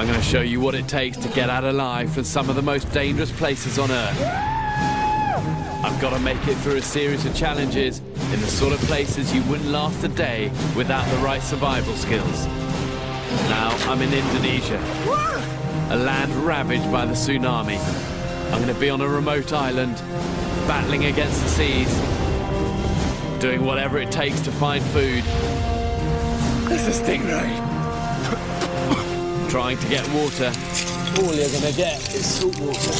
I'm going to show you what it takes to get out alive from some of the most dangerous places on Earth. I've got to make it through a series of challenges in the sort of places you wouldn't last a day without the right survival skills. Now I'm in Indonesia, a land ravaged by the tsunami. I'm going to be on a remote island, battling against the seas, doing whatever it takes to find food. There's a stingray. Trying to get water. All you're gonna get is salt water.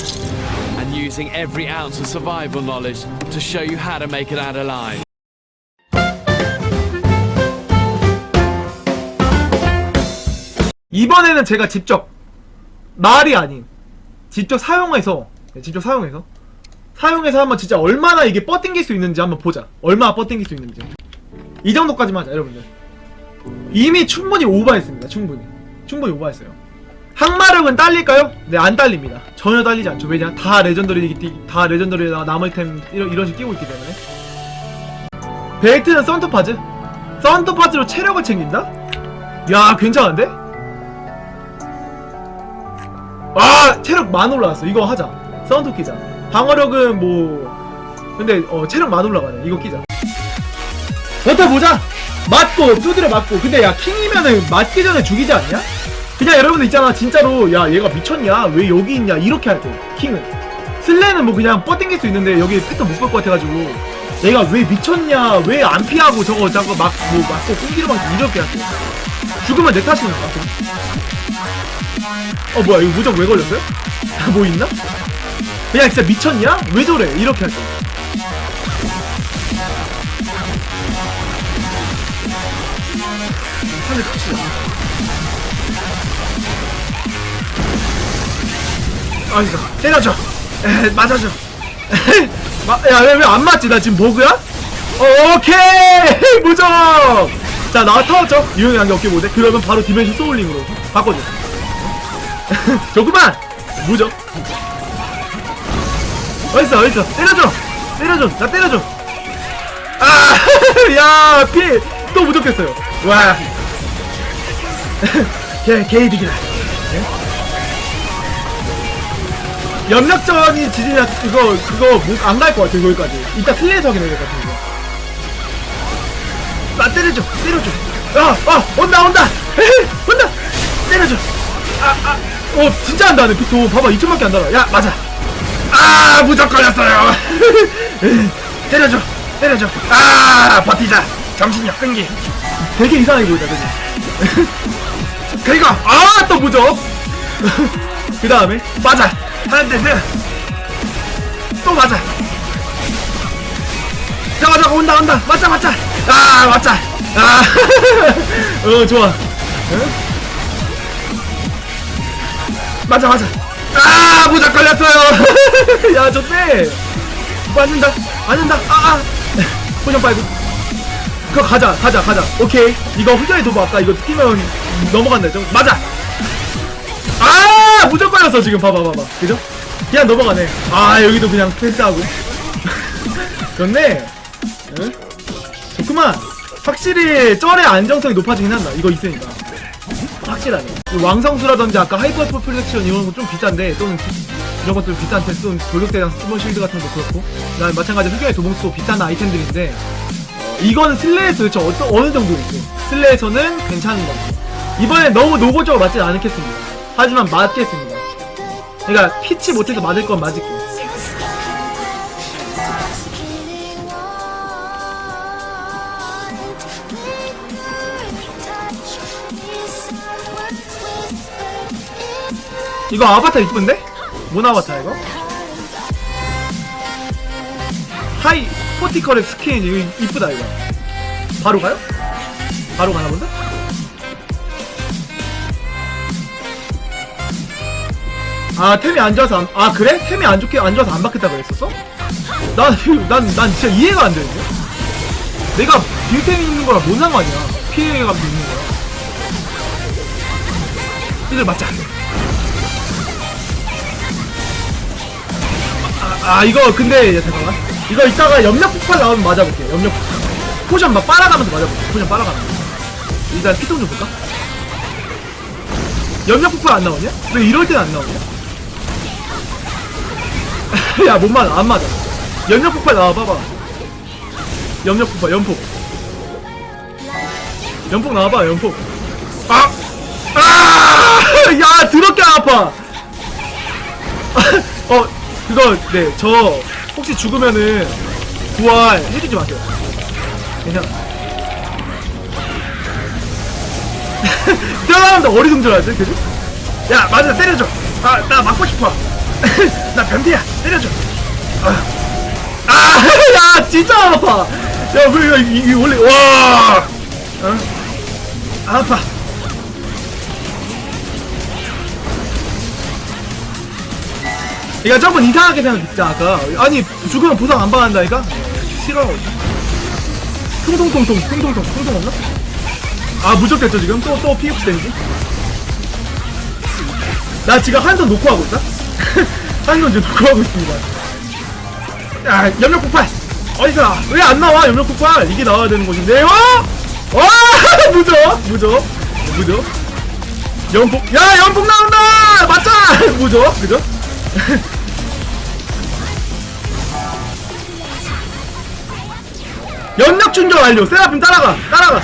And using every ounce of survival knowledge to show you how to make it out alive. 이번에는 제가 직접 말이 아닌 직접 사용해서 네, 직접 사용해서 사용해서 한번 진짜 얼마나 이게 뻗팅길 수 있는지 한번 보자 얼마나 뻗팅길 수 있는지 이 정도까지만 하자 여러분들 이미 충분히 오버했습니다 충분히 충분히 오버했어요. 항마력은 딸릴까요? 네 안 딸립니다. 전혀 딸리지 않죠. 왜냐? 다 레전더리 다 레전더리 나머템 이런, 이런 식 끼고 있기 때문에. 벨트는 썬터파즈. 썬터파즈로 체력을 챙긴다? 야 괜찮은데? 아 체력 만 올라왔어. 이거 하자. 사운드 끼자. 방어력은 뭐 근데 어 체력 만 올라가네. 이거 끼자. 버텨보자 맞고 두드려 맞고 근데 야 킹이면은 맞기 전에 죽이지 않냐? 그냥 여러분들 있잖아 진짜로 야 얘가 미쳤냐 왜 여기 있냐 이렇게 할때 킹은 슬레는 뭐 그냥 뻗땡길 수 있는데 여기 패턴 못 볼 것 같아가지고 얘가 왜 미쳤냐 왜 안 피하고 저거 저거 막뭐 맞고 끈기로 막 이렇게 할때 죽으면 내 탓이니까 어 뭐야 이거 무적 왜 걸렸어요? 뭐 있나? 그냥 진짜 미쳤냐? 왜 저래? 이렇게 할때 하늘 갑시다 아니다 때려줘. 에 맞아줘. 야왜 왜안 맞지? 나 지금 버그야? 어, 오케이! 무적! 자나 타웠죠? 유형이 한게 어깨 못해? 그러면 바로 디멘션 소울링으로 바꿔줘. 좋구만! 무적. 어딨어 어딨어? 때려줘! 때려줘! 나 때려줘! 아 야 피 또 무적했어요. 와 개, 개이득이다. 염력전이 지지냐 그거 그거 안갈 것 같아 거기까지. 이따 슬레이서 확인해야 될 것 같아 이거 나 때려줘 때려줘. 아 아 온다 온다! 헤헤 온다! 때려줘. 아 아 어 진짜 안 나네. 피토 봐봐 2천밖에 안 달아. 야 맞아. 아 무적 걸렸어요. 때려줘 때려줘. 아 버티자. 정신력 끈기. 되게 이상하게 보인다 되게 그리고 아또 무적 그 다음에 맞아! 하나 둘셋또 맞아! 자 맞아! 온다 온다! 맞자 맞자 아 맞자 아어 좋아! 응? 맞아 맞아! 아 무적 걸렸어요! 야 좋대 맞는다! 맞는다! 아아! 포션 빨고. 그거 가자 가자 가자. 오케이. 이거 훈련의 도구 아까 이거 뛰면 넘어간다 했죠? 맞아! 아! 무적 걸렸어 지금. 봐봐 봐봐. 그죠? 그냥 넘어가네. 아 여기도 그냥 패스하고. 좋네. 응? 좋구만. 확실히 쩔의 안정성이 높아지긴 한다. 이거 있으니까. 확실하네. 이 왕성수라든지 아까 하이퍼 프로젝션 이런 거좀 비싼데 또는 비- 이런 것도 비싼 테스트 돌격대장 스몰 실드 같은 것도 그렇고. 그다음에 마찬가지로 흑연의 도봉수도 비싼 아이템들인데 어, 이거는 슬레에서 도대체 어떤 어느 정도인지. 슬레에서는 괜찮은 것 같아요 이번에 너무 노골적으로 맞진 않겠습니다 하지만 맞겠습니다 그러니까 피치 못해서 맞을 건 맞을게 이거 아바타 이쁜데? 뭔 아바타 이거? 하이 스포티컬의 스킨 이거 이쁘다 이거 바로 가요? 바로 가나 본데? 아 템이 안 좋아서 안, 아 그래? 템이 안 좋게 안 좋아서 안 받겠다 그랬었어? 난난 난 진짜 이해가 안 되는데 내가 딜템이 있는 거랑 뭔 상관이야 피해감도 있는 거야 이들 맞자 아, 아 이거 근데 야, 잠깐만 이거 이따가 염력 폭발 나오면 맞아볼게 염력 폭발 포션 막 빨아가면서 맞아볼게 포션 빨아가면서 일단 피통 좀 볼까? 염력 폭발 안 나오냐? 왜 이럴 땐 안 나오냐? 야, 못 맞아, 안 맞아. 염력 폭발 나와, 봐봐. 염력 폭발, 연폭. 연폭 나와봐, 연폭. 아! 아! 야, 더럽게 아파! 어, 그거, 네, 저, 혹시 죽으면은, 부활 해주지 마세요. 괜찮아. 들어가는데 어리둥절하지, 그지? 야, 맞아, 때려줘. 아, 나 맞고 싶어. 나 변태야, 때려줘. 아, 아, 야, 진짜 아파. 야, 왜, 이, 이, 원래, 와! 어? 아파. 이거 저번 이상하게 생각했지 아까 아니 죽으면 보상 안 받는다니까 싫어 통통통통 통통통 통통 없나? 아 무적됐죠 지금 또 또 피흡 데미지 나 지금 한손 놓고 하고 있다 한손 지금 놓고 하고 있습니다 야 염력 폭발 어디서 왜 안 나와 염력 폭발 이게 나와야 되는 것인데 와! 와 무적 무적 무적 연폭 야 연폭 나온다 맞자 무적 그죠? 연력 충전 완료. 세라핌 따라가. 따라가.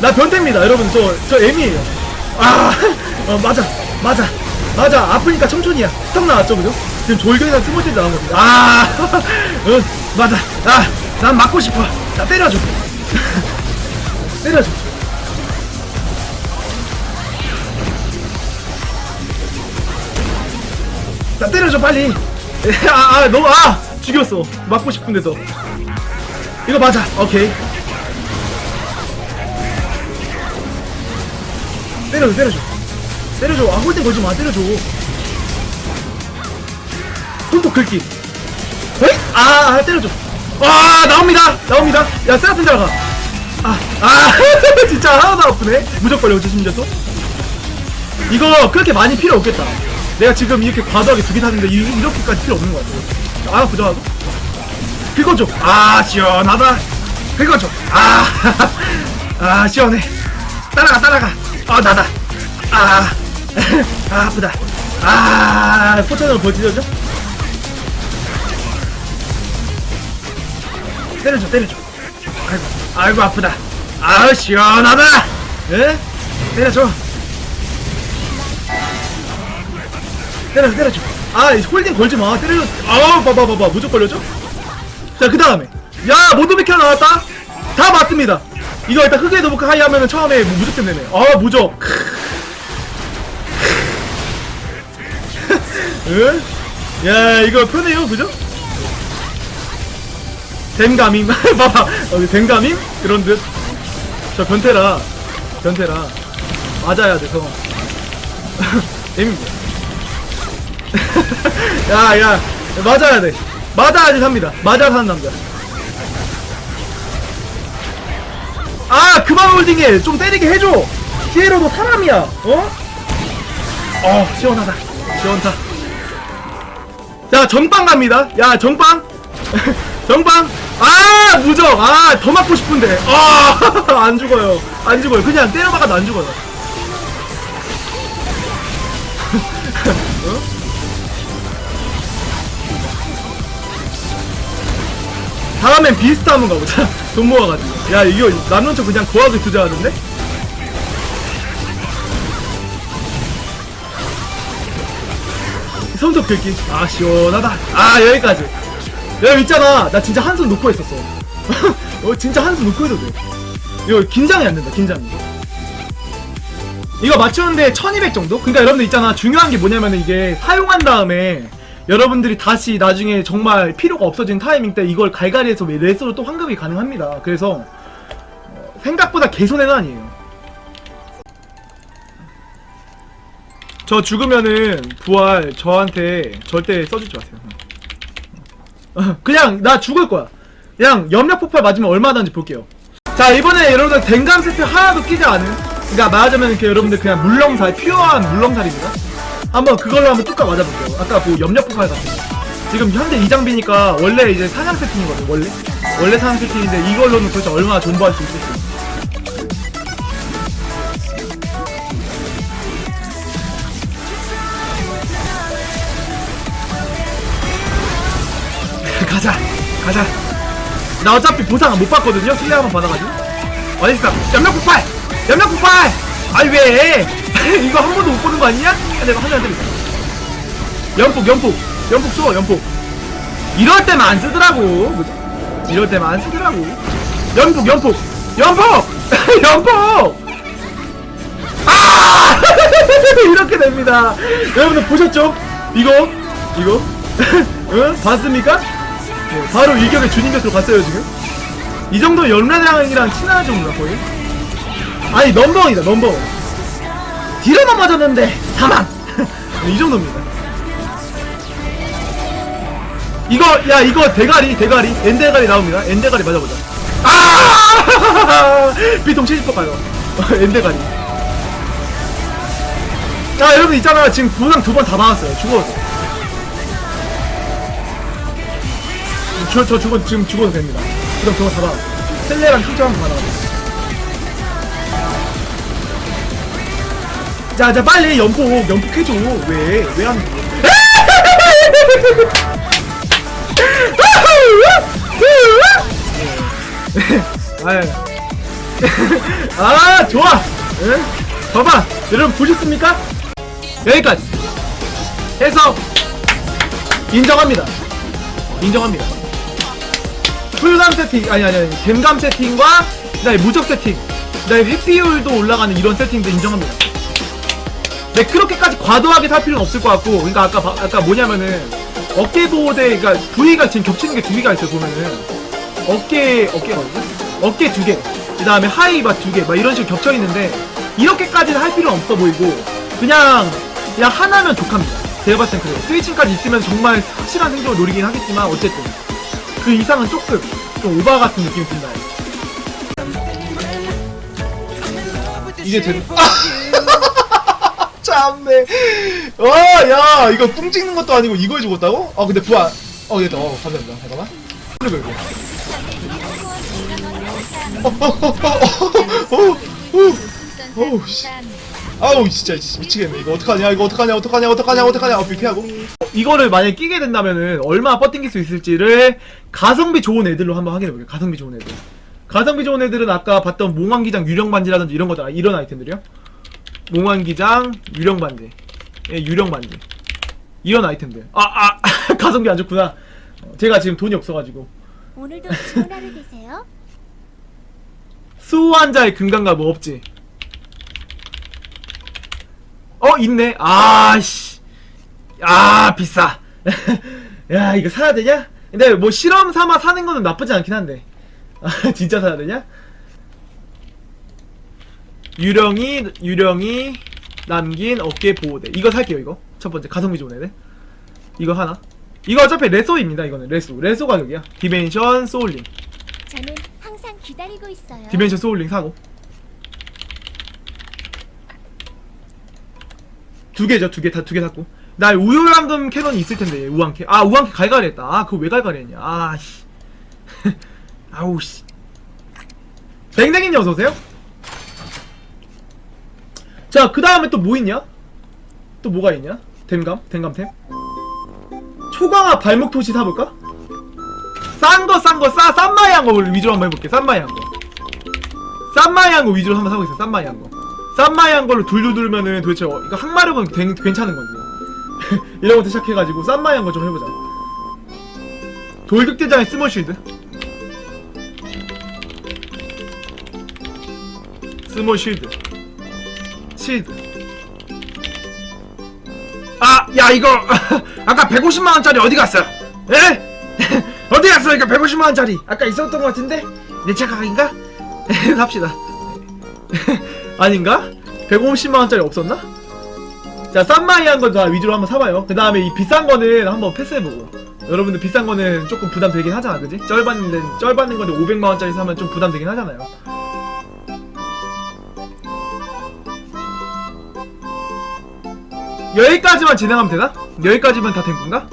나 변태입니다. 여러분 저 저 M이에요. 아, 어, 맞아. 맞아. 맞아. 아프니까 청춘이야. 스톱 나왔죠, 그죠? 지금 졸경이나 스모티 나온 겁니다. 아, 응, 맞아. 아, 난 맞고 싶어. 나 때려줘. 때려줘. 나 때려줘 빨리. 아, 아, 너무 아 죽였어. 맞고 싶은데도. 이거 맞아. 오케이. 때려줘, 때려줘. 때려줘. 아, 홀대 걸지 마. 때려줘. 손톱 긁기. 에이? 아, 아, 때려줘. 아, 나옵니다. 나옵니다. 야, 세라핀 들어가. 아, 아, 진짜 하나도 아프네. 무조건 걸려, 심지어서. 이거 그렇게 많이 필요 없겠다. 내가 지금 이렇게 과도하게 두개 샀는데 이, 이렇게까지 필요 없는 것 같아. 아, 부정하고. 긁어줘. 아, 시원하다. 긁어줘. 아, 아, 시원해. 따라가, 따라가. 아, 나다. 아, 아, 아프다. 아, 포천으로 버티려죠? 때려줘, 때려줘. 아이고, 아이고, 아프다. 아우, 시원하다. 예? 때려줘. 때려줘, 때려줘. 아, 이 홀딩 걸지 마. 때려줘. 아우, 봐봐, 봐봐. 무조건 걸려줘? 자, 그 다음에. 야, 모드비켜 나왔다? 다 맞습니다. 이거 일단 흑의 노브크 하이 하면은 처음에 뭐 무조건 되네. 아, 무적. 응? 야, 이거 편해요, 그죠? 댐감임. 봐봐. 어, 댐감임? 그런 듯. 저 변태라. 변태라. 맞아야 돼서. 재밌네. 야, 야, 맞아야 돼. 맞아야지 삽니다. 맞아 사는 남자. 아, 그만 홀딩해. 좀 때리게 해줘. 피에로도 사람이야. 어? 어, 시원하다. 시원하 다. 자, 전빵 갑니다. 야, 전빵. 전빵. 아, 무적. 아, 더 맞고 싶은데. 아, 안 죽어요. 안 죽어요. 그냥 때려박아도 안 죽어요. 다음엔 비스트 한번 가보자. 돈 모아가지고. 야, 이거 척 그냥 고하게 투자하는데? 손톱 긁기. 아, 시원하다. 아, 여기까지. 여기 있잖아. 나 진짜 한숨 놓고 했었어. 어, 진짜 한숨 놓고 해도 돼. 이거 긴장이 안 된다, 긴장이. 이거 맞추는데 1200 정도? 그러니까 여러분들 있잖아. 중요한 게 뭐냐면 이게 사용한 다음에 여러분들이 다시 나중에 정말 필요가 없어진 타이밍 때 이걸 갈갈이해서 레스로 또 환급이 가능합니다. 그래서 어, 생각보다 개손해는 아니에요. 저 죽으면은 부활 저한테 절대 써주지 마세요. 어, 그냥 나 죽을 거야. 그냥 염력 폭발 맞으면 얼마나인지 볼게요. 자 이번에 여러분들 댕감 세트 하나도 끼지 않은 그러니까 말하자면 이렇게 여러분들 그냥 물렁살 퓨어한 물렁살입니다. 한번 그걸로 한번 뚝딱 맞아볼게요. 아까 뭐 염력 폭발 같은 거. 지금 현재 이 장비니까 원래 이제 사냥 세팅이거든 원래 원래 사냥 세팅인데 이걸로는 도대체 얼마나 존버할 수 있을지. 가자. 가자. 나 어차피 보상 못 받거든요. 한번 받아가지고. 어딨어? 연명 폭발! 연명 폭발! 아니 왜? 이거 한 번도 못 보는 거 아니냐? 아, 내가 하나 드릴게. 연폭 연폭. 연폭 쏘 연폭. 이럴 때만 안 쓰더라고. 그죠? 이럴 때만 안 쓰더라고. 연폭 연폭. 연폭! 연폭! 아! 이렇게 됩니다. 여러분들 보셨죠? 이거? 이거? 응? 봤습니까? 네, 바로 일격의 주님 곁으로 갔어요 지금? 이 정도 연례장이랑 친한 정도가 거의? 아니 넘버원이다 넘버원. 뒤로만 맞았는데 사망 이 정도입니다. 이거 야 이거 대가리 대가리. 엔대가리 나옵니다. 엔대가리 맞아보자. 아! 비통 70% 가요. 엔대가리. 자 여러분 있잖아. 지금 부상 두 번 다 받았어요. 죽어 저, 저 죽어, 지금 죽어도 됩니다. 그럼 저거 잡아. 셀레랑 한번 받아. 자, 자, 빨리 연폭, 연폭해줘. 왜? 왜안 돼? 아유. 아, 좋아! 응? 봐봐! 여러분 보셨습니까? 여기까지! 해서 인정합니다. 인정합니다. 풀감 세팅 아니 아니 아니 댐감 세팅과 그다음에 무적 세팅 그다음에 회피율도 올라가는 이런 세팅도 인정합니다. 네 그렇게까지 과도하게 살 필요는 없을 것 같고 그러니까 아까 바- 아까 뭐냐면은 어깨 보호대 그러니까 부위가 지금 겹치는 게 두 개가 있어요 보면은 어깨 어깨가 어디지? 어깨 두 개, 그 다음에 하이 막 두 개, 막 이런 식으로 겹쳐 있는데 이렇게까지는 할 필요는 없어 보이고 그냥 그냥 하나면 족합니다. 제가 봤을 땐 그래요. 스위칭까지 있으면 정말 확실한 생존을 노리긴 하겠지만 어쨌든 그 이상은 조금 좀 오바 같은 느낌이 든다. 이게 된. 참네. 와, 야, 이거 뿡 찍는 것도 아니고 이걸 죽었다고? 아, 근데 부활. 어, 됐다. 어, 감사합니다. 잠깐만. 그리고 이거. 어, 어, 어, 어, 어, 어, 어우, 씨. 아우 진짜 씨, 미치겠네. 이거 어떡하냐 이거 어떡하냐 어떡하냐 어떡하냐 어떡하냐. 어 피하고. 이거를 만약에 끼게 된다면은 얼마나 버팅길 수 있을지를 가성비 좋은 애들로 한번 확인해볼게요. 가성비 좋은 애들. 가성비 좋은 애들은 아까 봤던 몽환기장 유령 반지라든지 이런 거잖아. 이런 아이템들이요? 몽환기장 유령 반지. 예 유령 반지. 이런 아이템들. 아아 가성비 안 좋구나. 어, 제가 지금 돈이 없어가지고. 오늘도 좋은 하루 되세요. 수환자의 금강가 뭐 없지? 어 있네. 아씨. 아 비싸. 야 이거 사야 되냐? 근데 뭐 실험 삼아 사는 거는 나쁘지 않긴 한데. 아 진짜 사야 되냐? 유령이 유령이 남긴 어깨 보호대. 이거 살게요 이거. 첫 번째 가성비 좋은 애들. 이거 하나. 이거 어차피 레소입니다 이거는 레소. 레소 가격이야. 디멘션 소울링. 저는 항상 기다리고 있어요. 디멘션 소울링 사고 두 개죠 두 개 다 두 개 샀고. 나 우유랑금 캐논이 있을 텐데 우왕캐. 아 우왕캐 갈갈이 했다. 아 그거 왜 갈갈이 했냐? 아 씨. 아우 씨. 뱅댕이님 어서오세요. 자 그 다음에 또 뭐 있냐? 또 뭐가 있냐? 댐감? 댐감템 초강화 발목 토시 사볼까? 싼 거 싼 거 싸 싼마이 한 거 위주로 한번 해볼게. 싼마이 한 거. 싼마이 한 거 위주로 한번 사고 있어 싼마이 한 거 싼마이한 걸로 둘둘 둘면은 도대체 어, 이거 항마력은 괜- 괜찮은 건지 이런 것부터 시작해가지고 싼마이한 거 좀 해보자. 돌격대장의 스몰 쉴드. 스몰 쉴드. 쉴드. 아 야 이거. 아까 150만원짜리 어디 갔어? 에? 어디 갔어 이거 150만원짜리? 아까 있었던 것 같은데? 내 착각인가? 삽시다 아닌가? 150만원짜리 없었나? 자 싼마이한 거다 위주로 한번 사봐요 그 다음에 이 비싼 거는 한번 패스해보고 여러분들 비싼 거는 조금 부담되긴 하잖아 그지? 쩔받는 쩔받는 건데 500만원짜리 사면 좀 부담되긴 하잖아요 여기까지만 진행하면 되나? 여기까지만 다 된 건가?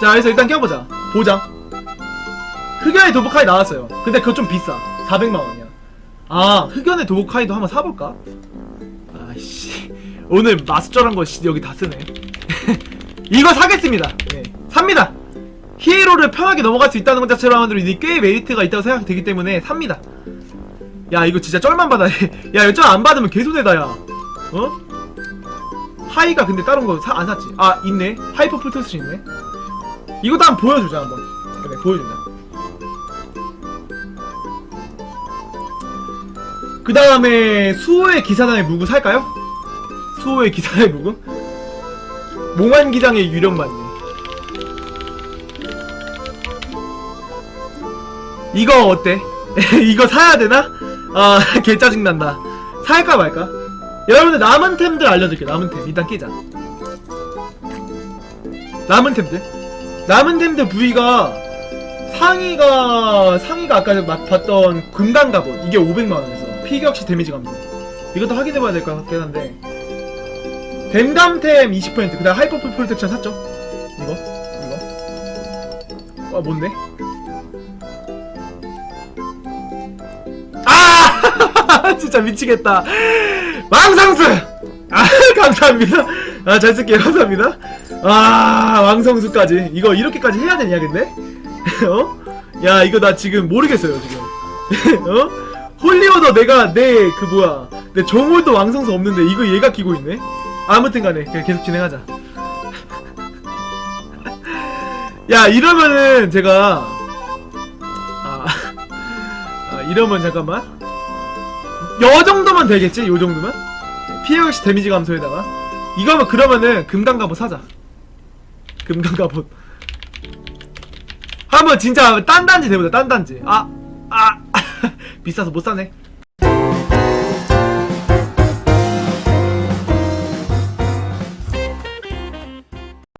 자 그래서 일단 껴보자 보장 흑연의 도복카이 나왔어요 근데 그거 좀 비싸 400만원이야 아 흑연의 도복카이도 한번 사볼까? 아씨 오늘 마스터란 거 씨, 여기 다 쓰네. 이거 사겠습니다. 네. 삽니다. 히에로를 편하게 넘어갈 수 있다는 것 자체로만으로 꽤 메리트가 있다고 생각되기 때문에 삽니다. 야 이거 진짜 쩔만 받아. 야 이거 쩔안 받으면 개손해다 야. 어? 하이가 근데 다른 거 안 샀지? 아 있네. 하이퍼 풀테스트 있네. 이것도 한번 보여주자 한번. 그래 보여주자 그 다음에 수호의 기사단의 무구 살까요? 수호의 기사단의 무구? 몽환 기장의 유령 맞네 이거 어때? 이거 사야 되나? 아, 개 짜증난다. 살까 말까? 여러분들 남은 템들 알려줄게요. 남은 템. 일단 끼자. 남은 템들. 남은 템들 부위가 상위가 상위가 아까 막 봤던 금강 갑옷 이게 500만 원 에서 피격시 데미지 감소. 이것도 확인해봐야 될 것 같긴 한데. 댐감템 20%. 그다음 하이퍼풀 프로텍션 샀죠? 이거 이거. 아 뭔데? 아! 진짜 미치겠다. 왕상수! 아, 감사합니다. 아, 잘 쓸게요. 감사합니다. 아, 왕성수까지. 이거 이렇게까지 해야 되냐, 근데? 어? 야, 이거 나 지금 모르겠어요, 지금. 어? 홀리오더 내가 내, 그 뭐야. 내 정홀도 왕성수 없는데 이거 얘가 끼고 있네? 아무튼 간에, 그냥 계속 진행하자. 야, 이러면은 제가. 아. 아, 이러면 잠깐만. 요 정도면 되겠지? 요 정도면? 피해 역시 데미지 감소에다가. 이거면 그러면은 금강 갑옷 사자. 금강 갑옷. 한번 진짜 딴 단지 돼보자, 딴 단지. 아, 아, 비싸서 못 사네.